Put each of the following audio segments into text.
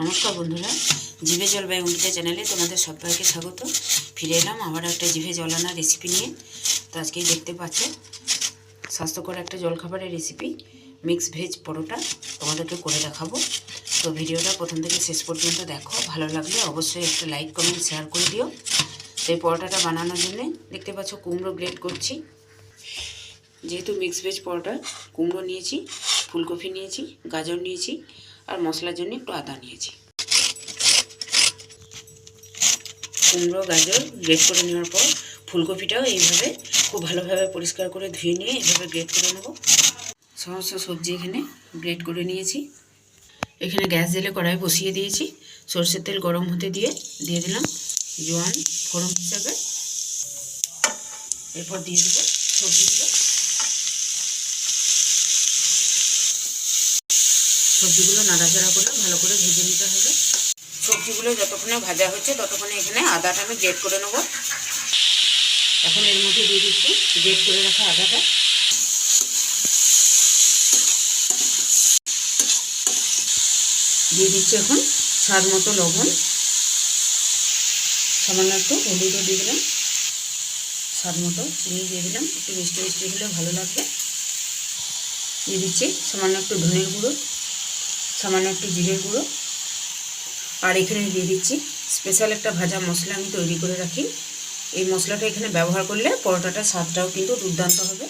নমস্কার বন্ধুরা, জিভে জল বাই অঙ্কিতা চ্যানেলে তোমাদের সবাইকে স্বাগত। ফিরে এলাম আবার একটা জিভে জল আনা রেসিপি নিয়ে। তো আজকেই দেখতে পাচ্ছ, স্বাস্থ্যকর একটা জলখাবারের রেসিপি মিক্স ভেজ পরোটা, তোমাদেরকে করে দেখাবো। তো ভিডিওটা প্রথম থেকে শেষ পর্যন্ত দেখো, ভালো লাগলে অবশ্যই একটা লাইক কমেন্ট শেয়ার করে দিও। তো এই পরোটাটা বানানোর জন্য দেখতে পাচ্ছ কুমড়ো গ্রেড করছি। যেহেতু মিক্স ভেজ পরোটা, কুমড়ো নিয়েছি, ফুলকপি নিয়েছি, গাজর নিয়েছি আর মশলার জন্য একটু আদা নিয়েছি। কুমড়ো, গাজর গ্রেট করে নেওয়ার পর ফুলকপিটাও এইভাবে খুব ভালোভাবে পরিষ্কার করে ধুয়ে নিয়ে এইভাবে গ্রেট করে নেব। সমস্ত সবজি এখানে গ্রেট করে নিয়েছি। এখানে গ্যাস জেলে কড়াই বসিয়ে দিয়েছি। সর্ষের তেল গরম হতে দিয়ে দিয়ে দিলাম জোয়ান, ফোড়ন হিসাবে। এরপর দিয়ে দেবো সবজিগুলো। সবজিগুলো নাড়াচাড়া করে ভালো করে ভেজে নিতে হবে। সবজিগুলো যতক্ষণে ভাজা হচ্ছে ততক্ষণে এখানে আদাটা আমি গ্রেট করে নেব। এখন এর মধ্যে দিয়ে দিচ্ছি গ্রেট করে রাখা আদাটা। দিয়ে দিচ্ছি এখন স্বাদ মতো লবণ। সামান্য একটু হলুদও দিয়ে দিলাম। স্বাদ মতো চিনি দিয়ে দিলাম। একটু মিষ্টি মিষ্টি হলে ভালো লাগবে। দিয়ে দিচ্ছি সামান্য একটু ধনের গুঁড়ো। সামান্য একটু জিরের গুঁড়ো। আর এখানে দিয়ে দিচ্ছি স্পেশাল একটা ভাজা মশলা আমি তৈরি করে রাখি। এই মশলাটা এখানে ব্যবহার করলে পরোটাটার স্বাদটাও কিন্তু দুর্দান্ত হবে।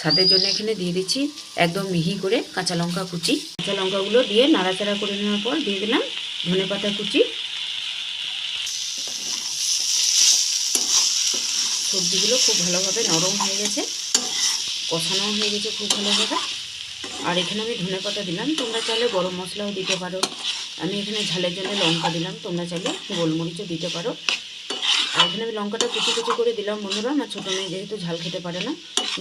স্বাদের জন্য এখানে দিয়ে দিচ্ছি একদম মিহি করে কাঁচা লঙ্কা কুচি। কাঁচা লঙ্কাগুলো দিয়ে নাড়াচাড়া করে নেওয়ার পর দিয়ে দিলাম ধনে পাতা কুচি। সবজিগুলো খুব ভালোভাবে নরম হয়ে গেছে। কষানো হয়ে গেছে খুব ভালোভাবে। আর এখানে আমি ধনে পাতা দিলাম। তোমরা চাইলে গরম মশলাও দিতে পারো। আমি এখানে ঝালের জন্য লঙ্কা দিলাম। তোমরা চাইলে গোলমরিচও দিতে পারো। আর এখানে আমি লঙ্কাটা কুচি কুচি করে দিলাম বন্ধুরা। আমার ছোটো মেয়ে যেহেতু ঝাল খেতে পারে না,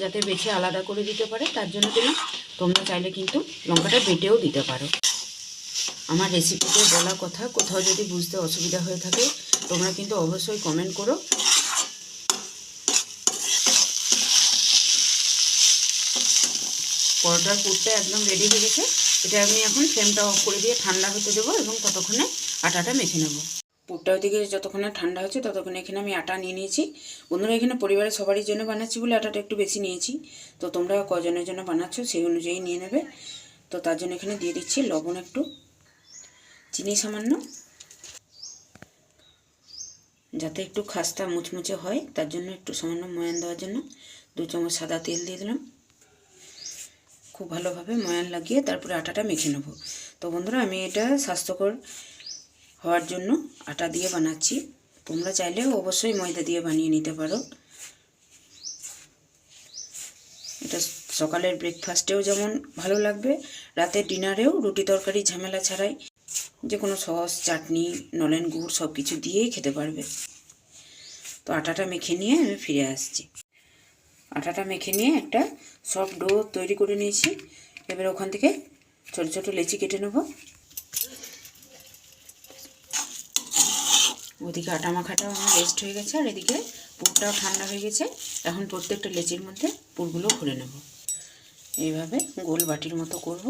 যাতে বেছে আলাদা করে দিতে পারে, তার জন্য দিলাম। তোমরা চাইলে কিন্তু লঙ্কাটা বেটেও দিতে পারো। আমার রেসিপিতে বলা কথা, কোথাও যদি বুঝতে অসুবিধা হয়ে থাকে, তোমরা কিন্তু অবশ্যই কমেন্ট করো। পরোটার পুরটা একদম রেডি হয়ে গেছে। এটা আমি এখন ফ্লেমটা অফ করে দিয়ে ঠান্ডা হতে দেবো এবং ততক্ষণে আটাটা মেখে নেব। পুরটা ওদিকে যতক্ষণে ঠান্ডা হচ্ছে ততক্ষণে এখানে আমি আটা নিয়ে নিয়েছি। বন্ধুরা, এখানে পরিবারের সবারই জন্য বানাচ্ছি বলে আটাটা একটু বেশি নিয়েছি। তো তোমরা কজনের জন্য বানাচ্ছ সেই অনুযায়ী নিয়ে নেবে। তো তার জন্য এখানে দিয়ে দিচ্ছি লবণ একটু, চিনি সামান্য, যাতে একটু খাস্তা মুচমুচে হয়। তার জন্য একটু সামান্য ময়ান দেওয়ার জন্য দু চামচ সাদা তেল দিয়ে দিলাম। খুব ভালোভাবে ময়ান লাগিয়ে তারপরে আটাটা মেখে নেব। তো বন্ধুরা, আমি এটা স্বাস্থ্যকর হওয়ার জন্য আটা দিয়ে বানাচ্ছি। তোমরা চাইলে অবশ্যই ময়দা দিয়ে বানিয়ে নিতে পারো। এটা সকালের ব্রেকফাস্টেও যেমন ভালো লাগবে রাতের ডিনারেও রুটি তরকারি ঝামেলা ছাড়াই যে কোনো সস, চাটনি, নলেন গুড় সব কিছু দিয়েই খেতে পারবে। তো আটাটা মেখে নিয়ে আমি ফিরে আসছি। আটাটা মেখে নিয়ে একটা সফট ডো তৈরি করে নিয়েছি। এবার ওখান থেকে ছোট ছোট লেচি কেটে নেব। ওদিকে আটা মাখাটাও আমার রেস্ট হয়ে গেছে, আর এদিকে পুরটাও ঠান্ডা হয়ে গেছে। এখন প্রত্যেকটা লেচির মধ্যে পুরগুলো ভরে নেব। এইভাবে গোল বাটির মতো করব।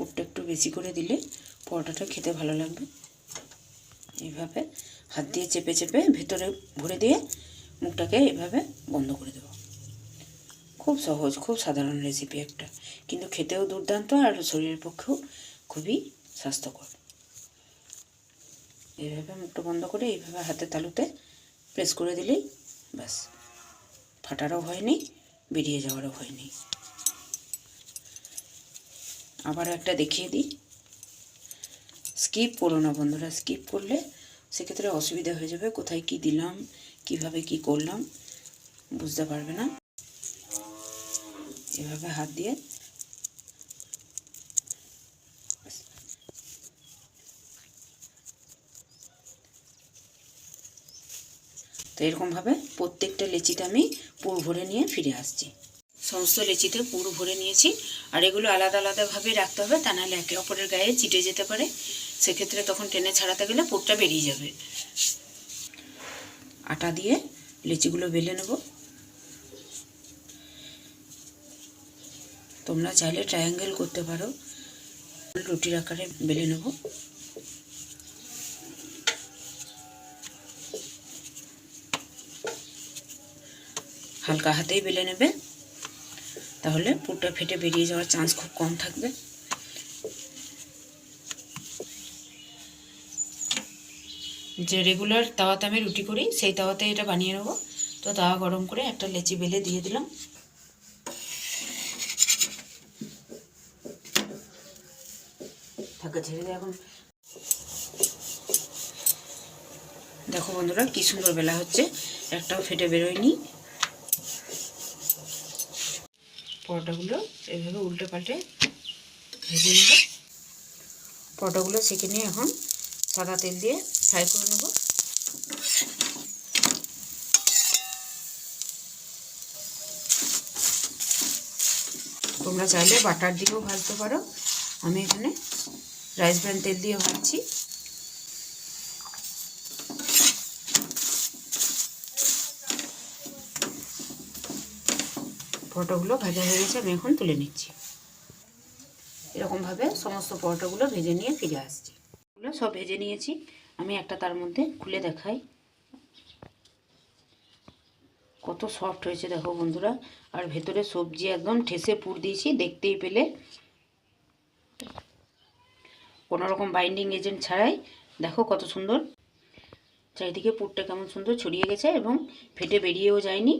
পুরটা একটু বেশি করে দিলে পরোটাটা খেতে ভালো লাগবে। এইভাবে হাত দিয়ে চেপে চেপে ভেতরে ভরে দিয়ে মুখটাকে এভাবে বন্ধ করে দেবো। খুব সহজ, খুব সাধারণ রেসিপি একটা। কিন্তু খেতেও দুর্দান্ত আর শরীরের পক্ষেও খুবই স্বাস্থ্যকর। এইভাবে মুখটা বন্ধ করে এইভাবে হাতে তালুতে প্রেস করে দিলেই ব্যাস। ফাটারও হয়নি বেরিয়ে যাওয়ারও হয়নি আবার একটা দেখিয়ে দিই। স্কিপ করো না বন্ধুরা স্কিপ করলে সেক্ষেত্রে অসুবিধা হয়ে যাবে, কোথায় কি দিলাম, কীভাবে কি করলাম, বুঝতে পারবে না। এভাবে হাত দিয়ে। তো এরকমভাবে প্রত্যেকটা লেচিতে আমি পুর ভরে নিয়ে ফিরে আসছি। সমস্ত লেচিতে পুরো ভরে নিয়েছি। আর এগুলো আলাদা আলাদাভাবে রাখতে হবে, তা নাহলে একে অপরের গায়ে চিটে যেতে পারে। সেক্ষেত্রে তখন টেনে ছাড়াতে গেলে পুরটা বেরিয়ে যাবে। আটা দিয়ে লিচিগুলো বেলে নেব। তোমরা চাইলে ট্রায়াঙ্গেল করতে পারো। রুটির আকারে বেলে নেব। হালকা হাতেই বেলে নেবে। তাহলে পুরটা ফেটে বেরিয়ে যাওয়ার চান্স খুব কম থাকবে। যে রেগুলার তাওয়াতে আমি রুটি করি, সেই তাওয়াতে এটা বানিয়ে নেব। তো তাওয়া গরম করে একটা লেচি বেলে দিয়ে দিলাম। থাকে ছেড়ে দিয়ে এখন। দেখো বন্ধুরা, কি সুন্দর বেলা হচ্ছে। একটাও ফেটে বেরোয়নি। পরোটাগুলো এইভাবে উল্টে পাল্টে ভেজে নেব। পরোটাগুলো সেঁকে নিয়ে এখন সাদা তেল দিয়ে ফ্রাই করে নেব। তোমরা চাইলে বাটার দিয়েও ভাজতে পারো। আমি এখানে রাইস ব্র্যান তেল দিয়ে ভাজছি। পরোটাগুলো ভাজা হয়ে গেছে, আমি এখন তুলে নিচ্ছি। এরকমভাবে সমস্ত পরোটাগুলো ভেজে নিয়ে ফিরে আসছি। এগুলো সব ভেজে নিয়েছি, আমি একটা তার মধ্যে খুলে দেখাই। কত সফট হয়েছে দেখো বন্ধুরা, আর ভেতরে সবজি একদম ঠেসে পুর দিয়েছি, দেখতেই পেলে। কোনো রকম বাইন্ডিং এজেন্ট ছাড়াই, দেখো কত সুন্দর। চারিদিকে পুরটা কেমন সুন্দর ছড়িয়ে গেছে এবং ফেটে বেরিয়েও যায়নি।